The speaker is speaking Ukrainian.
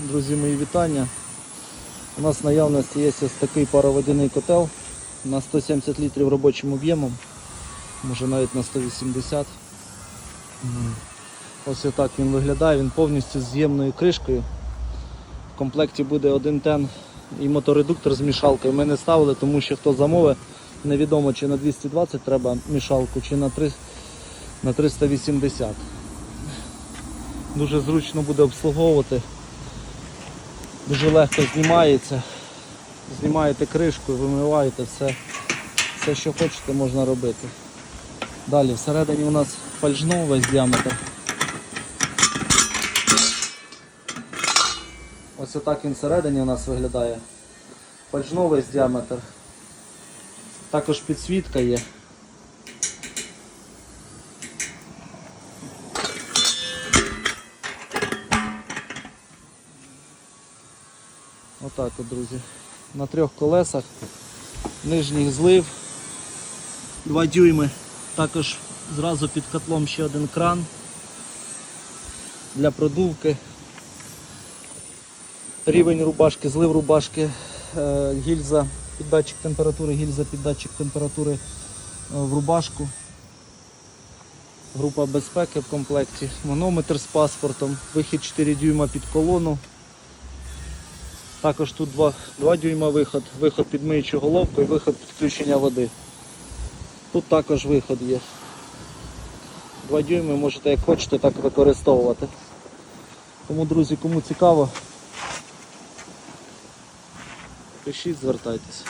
Друзі, мої вітання. У нас в наявності є ось такий пароводяний котел на 170 літрів робочим об'ємом, може навіть на 180. Ось отак він виглядає, він повністю з з'ємною кришкою. В комплекті буде один тен і моторедуктор з мішалкою. Ми не ставили, тому що хто замовить, невідомо чи на 220 треба мішалку, чи на 3 на 380. Дуже зручно буде обслуговувати. Дуже легко знімається. Знімаєте кришку, вимиваєте все, все, що хочете, можна робити. Далі всередині у нас фальшно весь діаметр. Ось отак він всередині у нас виглядає. Фальшно весь діаметр. Також підсвітка є. Отак от, друзі. На трьох колесах. Нижній злив. 2 дюйми. Також зразу під котлом ще один кран для продувки. Рівень рубашки, злив рубашки, е, гільза, під датчик температури, гільза під датчик температури е, в рубашку. Група безпеки в комплекті, манометр з паспортом, вихід 4 дюйма під колону. Також тут 2, 2 дюйма виход, виход під миючу головку і виход підключення води. Тут також виход є. 2 дюйми можете як хочете так використовувати. Тому, друзі, кому цікаво, пишіть, звертайтеся.